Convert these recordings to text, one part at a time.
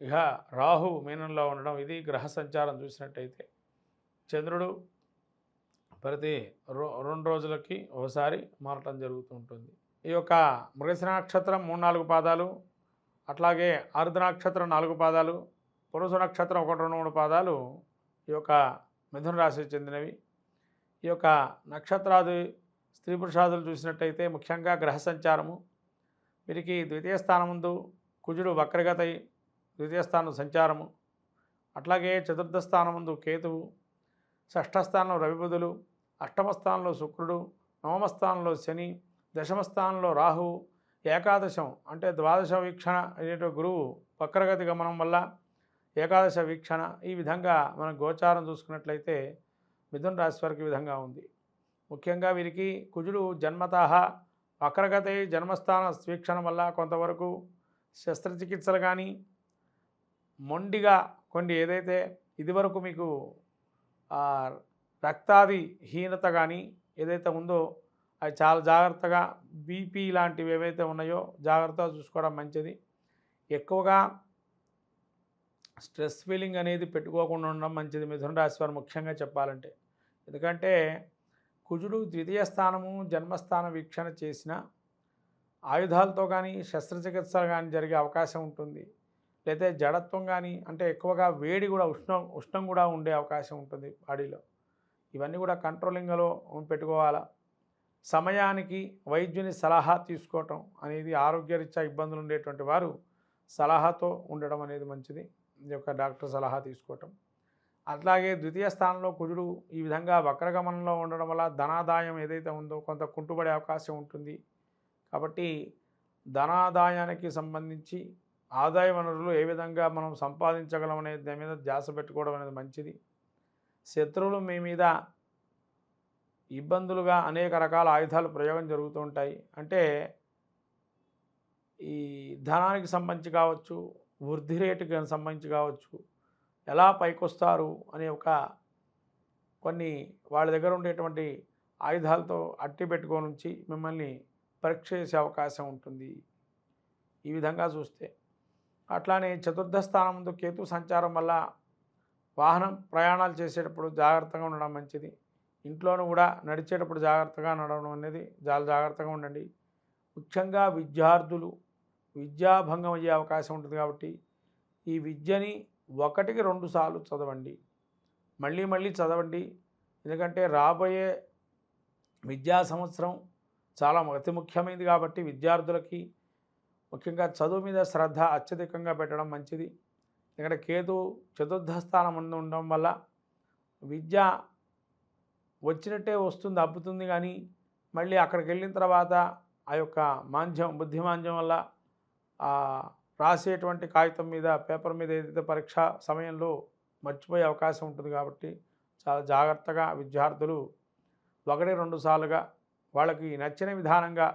ఇక రాహు మీనంలో ఉండడం ఇది గ్రహ సంచారం చూసినట్టయితే. చంద్రుడు ప్రతి రో రెండు రోజులకి ఒకసారి మారటం జరుగుతూ ఉంటుంది. ఈ యొక్క మృగశిర నక్షత్రం మూడు నాలుగు పాదాలు అట్లాగే ఆరుద్ర నక్షత్రం నాలుగు పాదాలు పురుష నక్షత్రం ఒకటి రెండు మూడు పాదాలు ఈ యొక్క మిథున రాశికి చెందినవి. ఈ యొక్క నక్షత్రాది స్త్రీ పురుషాదులు చూసినట్టయితే ముఖ్యంగా గ్రహ సంచారము వీరికి ద్వితీయ స్థానం ముందు కుజుడు వక్రగతై ద్వితీయ స్థానం సంచారము. అట్లాగే చతుర్థ స్థానం ముందు కేతువు షష్ఠస్థానంలో రవిబుధులు అష్టమ స్థానంలో శుక్రుడు నవమ స్థానంలో శని దశమ స్థానంలో రాహువు ఏకాదశం అంటే ద్వాదశ వీక్షణ అనేటువంటి గురువు వక్రగతి గమనం వల్ల ఏకాదశ వీక్షణ ఈ విధంగా మనం గోచారం చూసుకున్నట్లయితే మిథున రాశి వారికి విధంగా ఉంది. ముఖ్యంగా వీరికి కుజుడు జన్మతః వక్రగతి జన్మస్థాన వీక్షణ వల్ల కొంతవరకు శస్త్రచికిత్సలు కానీ మొండిగా కొన్ని ఏదైతే ఇదివరకు మీకు రక్తాది హీనత కానీ ఏదైతే ఉందో అది చాలా జాగ్రత్తగా బీపీ లాంటివి ఏవైతే ఉన్నాయో జాగ్రత్తగా చూసుకోవడం మంచిది. ఎక్కువగా స్ట్రెస్ ఫీలింగ్ అనేది పెట్టుకోకుండా ఉండడం మంచిది. మిథున రాశి వారు ముఖ్యంగా చెప్పాలంటే. ఎందుకంటే కుజుడు ద్వితీయ స్థానము జన్మస్థాన వీక్షణ చేసిన ఆయుధాలతో కానీ శస్త్రచికిత్సలు కానీ జరిగే అవకాశం ఉంటుంది. లేకపోతే జడత్వం కానీ అంటే ఎక్కువగా వేడి కూడా ఉష్ణం ఉష్ణం కూడా ఉండే అవకాశం ఉంటుంది బాడీలో. ఇవన్నీ కూడా కంట్రోలింగ్లో పెట్టుకోవాలా? సమయానికి వైద్యుని సలహా తీసుకోవటం అనేది ఆరోగ్యరీత్యా ఇబ్బందులు ఉండేటువంటి వారు సలహాతో ఉండడం అనేది మంచిది. ఈ యొక్క డాక్టర్ సలహా తీసుకోవటం. అట్లాగే ద్వితీయ స్థానంలో కుజుడు ఈ విధంగా వక్రగమనంలో ఉండడం వల్ల ధనాదాయం ఏదైతే ఉందో కొంత కుంటుపడే అవకాశం ఉంటుంది. కాబట్టి ధనాదాయానికి సంబంధించి ఆదాయ వనరులు ఏ విధంగా మనం సంపాదించగలం అనే దాని మీద ధ్యాస పెట్టుకోవడం అనేది మంచిది. శత్రువులు మీ మీద ఇబ్బందులుగా అనేక రకాల ఆయుధాలు ప్రయోగం జరుగుతూ ఉంటాయి. అంటే ఈ ధనానికి సంబంధించి కావచ్చు వృద్ధి రేటుకి సంబంధించి కావచ్చు ఎలా పైకొస్తారు అనే ఒక కొన్ని వాళ్ళ దగ్గర ఉండేటువంటి ఆయుధాలతో అట్టి పెట్టుకొని మిమ్మల్ని పరీక్ష చేసే అవకాశం ఉంటుంది. ఈ విధంగా చూస్తే అట్లానే చతుర్థ స్థానంతో కేతు సంచారం వల్ల వాహనం ప్రయాణాలు చేసేటప్పుడు జాగ్రత్తగా ఉండడం మంచిది. ఇంట్లోనూ కూడా నడిచేటప్పుడు జాగ్రత్తగా నడవడం అనేది చాలా జాగ్రత్తగా ఉండండి. ముఖ్యంగా విద్యార్థులు విద్యాభంగం అయ్యే అవకాశం ఉంటుంది కాబట్టి ఈ విద్యని ఒకటికి రెండు సార్లు చదవండి. మళ్ళీ మళ్ళీ చదవండి. ఎందుకంటే రాబోయే విద్యా సంవత్సరం చాలా అతి ముఖ్యమైనది కాబట్టి విద్యార్థులకి ముఖ్యంగా చదువు మీద శ్రద్ధ అత్యధికంగా పెట్టడం మంచిది. ఎందుకంటే కేతు చతుర్థ స్థానం ముందు ఉండడం వల్ల విద్య వచ్చినట్టే వస్తుంది అబ్బుతుంది కానీ మళ్ళీ అక్కడికి వెళ్ళిన తర్వాత ఆ యొక్క మాంద్యం బుద్ధి మాంద్యం వల్ల రాసేటువంటి కాగితం మీద పేపర్ మీద ఏదైతే పరీక్ష సమయంలో మర్చిపోయే అవకాశం ఉంటుంది కాబట్టి చాలా జాగ్రత్తగా విద్యార్థులు ఒకటి రెండు సార్లుగా వాళ్ళకి నచ్చిన విధానంగా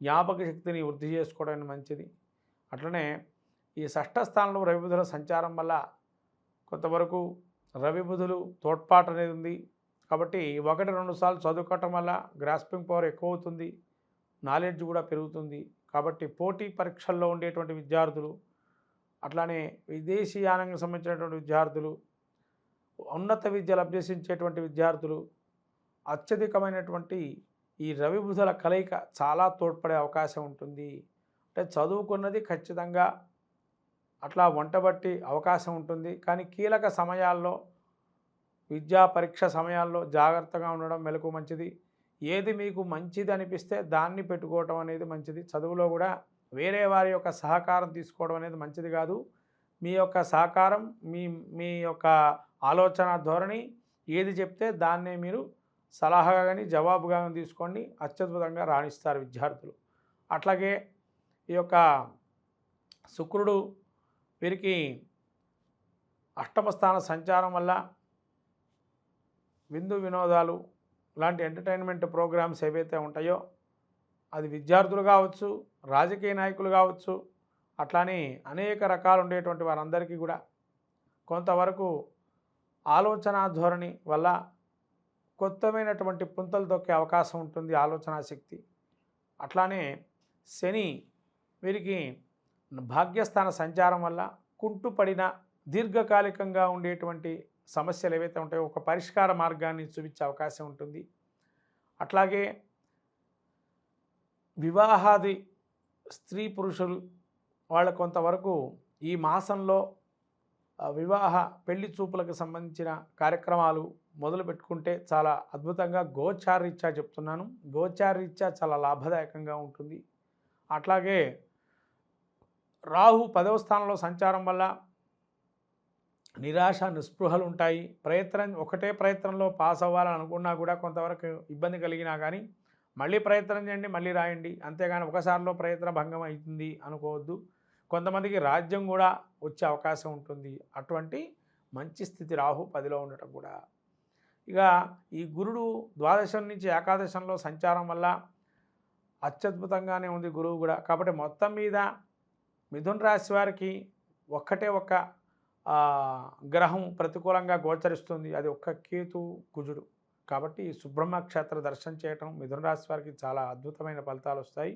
జ్ఞాపక శక్తిని వృద్ధి చేసుకోవడం మంచిది. అట్లనే ఈ షష్ఠ స్థానంలో రవిబుధుల సంచారం వల్ల కొంతవరకు రవిబుధులు తోడ్పాటు అనేది ఉంది. కాబట్టి ఒకటి రెండు సార్లు చదువుకోవటం వల్ల గ్రాస్పింగ్ పవర్ ఎక్కువ అవుతుంది. నాలెడ్జ్ కూడా పెరుగుతుంది. కాబట్టి పోటీ పరీక్షల్లో ఉండేటువంటి విద్యార్థులు అట్లానే విదేశీయానానికి సంబంధించినటువంటి విద్యార్థులు ఉన్నత విద్యలు అభ్యసించేటువంటి విద్యార్థులు అత్యధికమైనటువంటి ఈ రవి బుధుల కలయిక చాలా తోడ్పడే అవకాశం ఉంటుంది. అంటే చదువుకున్నది ఖచ్చితంగా అట్లా వంటబట్టి అవకాశం ఉంటుంది. కానీ కీలక సమయాల్లో విద్యా పరీక్ష సమయాల్లో జాగ్రత్తగా ఉండడం మెలకు మంచిది. ఏది మీకు మంచిది అనిపిస్తే దాన్ని పెట్టుకోవటం అనేది మంచిది. చదువులో కూడా వేరే వారి యొక్క సహకారం తీసుకోవడం అనేది మంచిది కాదు. మీ యొక్క సహకారం మీ మీ యొక్క ఆలోచన ధోరణి ఏది చెప్తే దాన్నే మీరు సలహాగా కానీ జవాబుగా కానీ తీసుకోండి. అత్యద్భుతంగా రాణిస్తారు విద్యార్థులు. అట్లాగే ఈ యొక్క శుక్రుడు వీరికి అష్టమ స్థాన సంచారం వల్ల విందు వినోదాలు లాంటి ఎంటర్టైన్మెంట్ ప్రోగ్రామ్స్ ఏవైతే ఉంటాయో అది విద్యార్థులు కావచ్చు రాజకీయ నాయకులు కావచ్చు అట్లానే అనేక రకాలు ఉండేటువంటి వారందరికీ కూడా కొంతవరకు ఆలోచన ధోరణి వల్ల కొత్తమైనటువంటి పుంతలు తొక్కే అవకాశం ఉంటుంది ఆలోచన శక్తి అట్లానే శని వీరికి భాగ్యస్థాన సంచారం వల్ల కుంటుపడిన దీర్ఘకాలికంగా ఉండేటువంటి సమస్యలు ఏవైతే ఉంటాయో ఒక పరిష్కార మార్గాన్ని చూపించే అవకాశం ఉంటుంది. అట్లాగే వివాహాది స్త్రీ పురుషులు వాళ్ళ కొంతవరకు ఈ మాసంలో వివాహ పెళ్ళి చూపులకు సంబంధించిన కార్యక్రమాలు మొదలు పెట్టుకుంటే చాలా అద్భుతంగా గోచారీత్యా చెప్తున్నాను. గోచారీత్యా చాలా లాభదాయకంగా ఉంటుంది. అట్లాగే రాహు పదవ స్థానంలో సంచారం వల్ల నిరాశ నిస్పృహలు ఉంటాయి. ప్రయత్నం ఒకటే ప్రయత్నంలో పాస్ అవ్వాలని అనుకున్నా కూడా కొంతవరకు ఇబ్బంది కలిగినా కానీ మళ్ళీ ప్రయత్నం చేయండి మళ్ళీ రాయండి. అంతేగాని ఒకసారిలో ప్రయత్న భంగం అవుతుంది అనుకోవద్దు. కొంతమందికి రాజ్యం కూడా వచ్చే అవకాశం ఉంటుంది. అటువంటి మంచి స్థితి రాహు పదిలో ఉండటం కూడా ఇక ఈ గురుడు ద్వాదశం నుంచి ఏకాదశంలో సంచారం వల్ల అత్యద్భుతంగానే ఉంది గురువు కూడా. కాబట్టి మొత్తం మీద మిథున్ రాశి వారికి ఒక్కటే ఒక్క గ్రహం ప్రతికూలంగా గోచరిస్తుంది. అది ఒక్క కేతు కుజుడు. కాబట్టి ఈ సుబ్రహ్మ క్షేత్ర దర్శనం చేయటం మిథున రాశి వారికి చాలా అద్భుతమైన ఫలితాలు వస్తాయి.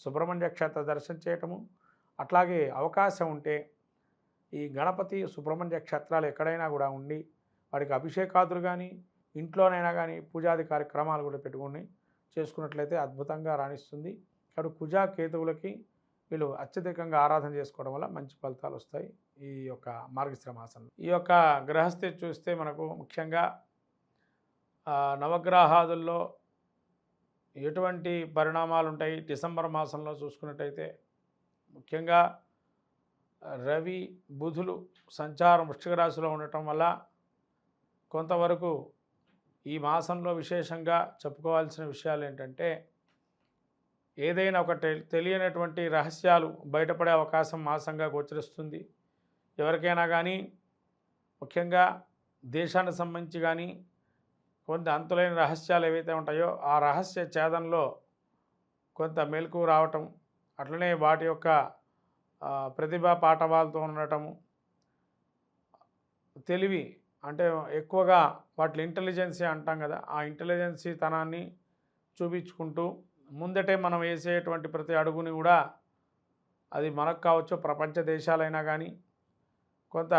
సుబ్రహ్మణ్య క్షేత్ర దర్శనం చేయటము అట్లాగే అవకాశం ఉంటే ఈ గణపతి సుబ్రహ్మణ్య క్షేత్రాలు ఎక్కడైనా కూడా ఉండి వాడికి అభిషేకాదులు కానీ ఇంట్లోనైనా కానీ పూజాది కార్యక్రమాలు కూడా పెట్టుకుని చేసుకున్నట్లయితే అద్భుతంగా రాణిస్తుంది. కాబట్టి కుజా కేతువులకి వీళ్ళు అత్యధికంగా ఆరాధన చేసుకోవడం వల్ల మంచి ఫలితాలు వస్తాయి ఈ యొక్క మార్గశిర మాసంలో ఈ యొక్క గ్రహస్థితి చూస్తే మనకు ముఖ్యంగా నవగ్రహాదుల్లో ఎటువంటి పరిణామాలు ఉంటాయి డిసెంబర్ మాసంలో చూసుకున్నట్టయితే ముఖ్యంగా రవి బుధులు సంచారం వృష్టిక రాశిలో ఉండటం వల్ల కొంతవరకు ఈ మాసంలో విశేషంగా చెప్పుకోవాల్సిన విషయాలు ఏంటంటే ఏదైనా ఒక తెలియనటువంటి రహస్యాలు బయటపడే అవకాశం మాసంగా గోచరిస్తుంది. ఎవరికైనా కానీ ముఖ్యంగా దేశానికి సంబంధించి కానీ కొంత అంతులైన రహస్యాలు ఏవైతే ఉంటాయో ఆ రహస్య ఛేదంలో కొంత మెలకు రావటం అట్లనే వాటి యొక్క ప్రతిభా పాఠవాలతో ఉండటము తెలివి అంటే ఎక్కువగా వాటి ఇంటెలిజెన్సీ అంటాం కదా ఆ ఇంటెలిజెన్సీ తనాన్ని చూపించుకుంటూ ముందటే మనం వేసేటువంటి ప్రతి అడుగుని కూడా అది మనకు కావచ్చు ప్రపంచ దేశాలైనా కానీ కొంత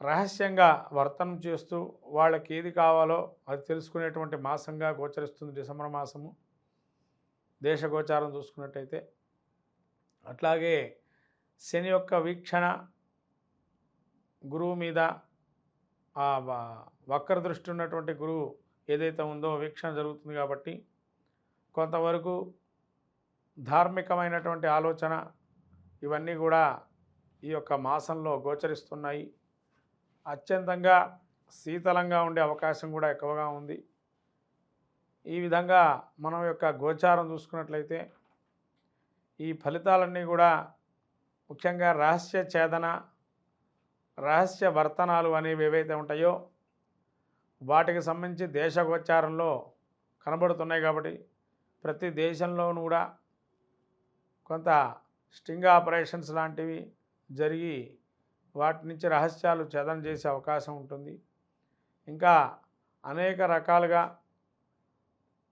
రహస్యంగా వర్తనం చేస్తూ వాళ్ళకి ఏది కావాలో అది తెలుసుకునేటువంటి మాసంగా గోచరిస్తుంది డిసెంబర్ మాసము. దేశ గోచారం చూసుకున్నట్టయితే అట్లాగే శని యొక్క వీక్షణ గురువు మీద ఆ వక్ర దృష్టి ఉన్నటువంటి గురువు ఏదైతే ఉందో వీక్షణ జరుగుతుంది కాబట్టి కొంతవరకు ధార్మికమైనటువంటి ఆలోచన ఇవన్నీ కూడా ఈ యొక్క మాసంలో గోచరిస్తున్నాయి. అత్యంతంగా శీతలంగా ఉండే అవకాశం కూడా ఎక్కువగా ఉంది. ఈ విధంగా మనం యొక్క గోచారం చూసుకున్నట్లయితే ఈ ఫలితాలన్నీ కూడా ముఖ్యంగా రహస్య ఛేదన రహస్య వర్తనాలు అనేవి ఏవైతే ఉంటాయో వాటికి సంబంధించి దేశగోచారంలో కనబడుతున్నాయి కాబట్టి ప్రతి దేశంలోనూ కూడా కొంత స్టింగ్ ఆపరేషన్స్ లాంటివి జరిగి వాటి నుంచి రహస్యాలు ఛేదన చేసే అవకాశం ఉంటుంది. ఇంకా అనేక రకాలుగా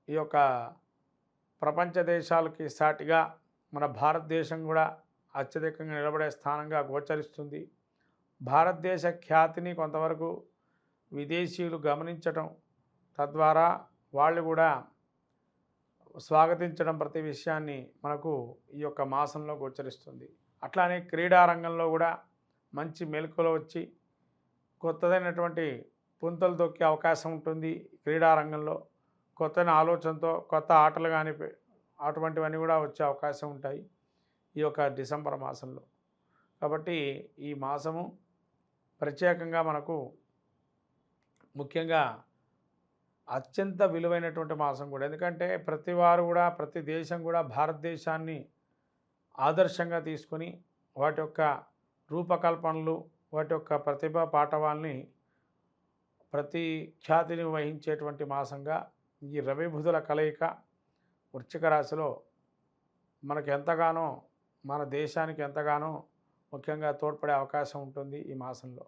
ఈ యొక్క ప్రపంచ దేశాలకి సాటిగా మన భారతదేశం కూడా అత్యధికంగా నిలబడే స్థానంగా గోచరిస్తుంది. భారతదేశ ఖ్యాతిని కొంతవరకు విదేశీయులు గమనించటం తద్వారా వాళ్ళు కూడా స్వాగతించడం ప్రతి విషయాన్ని మనకు ఈ యొక్క మాసంలో గోచరిస్తుంది. అట్లానే క్రీడా రంగంలో కూడా మంచి మెలకువలు వచ్చి కొత్తదైనటువంటి పుంతలు తొక్కే అవకాశం ఉంటుంది క్రీడా రంగంలో. కొత్త ఆలోచనతో కొత్త ఆటలు కానీ అటువంటివన్నీ కూడా వచ్చే అవకాశం ఉంటాయి ఈ యొక్క డిసెంబర్ మాసంలో. కాబట్టి ఈ మాసము ప్రత్యేకంగా మనకు ముఖ్యంగా అత్యంత విలువైనటువంటి మాసం కూడా. ఎందుకంటే ప్రతి వారు కూడా ప్రతి దేశం కూడా భారతదేశాన్ని ఆదర్శంగా తీసుకొని వాటి యొక్క రూపకల్పనలు వాటి యొక్క ప్రతిభా పాఠవాల్ని ప్రతి ఖ్యాతిని వహించేటువంటి మాసంగా ఈ రవిబుధుల కలయిక వృశ్చిక రాశిలో మనకు ఎంతగానో మన దేశానికి ఎంతగానో ముఖ్యంగా తోడ్పడే అవకాశం ఉంటుంది ఈ మాసంలో.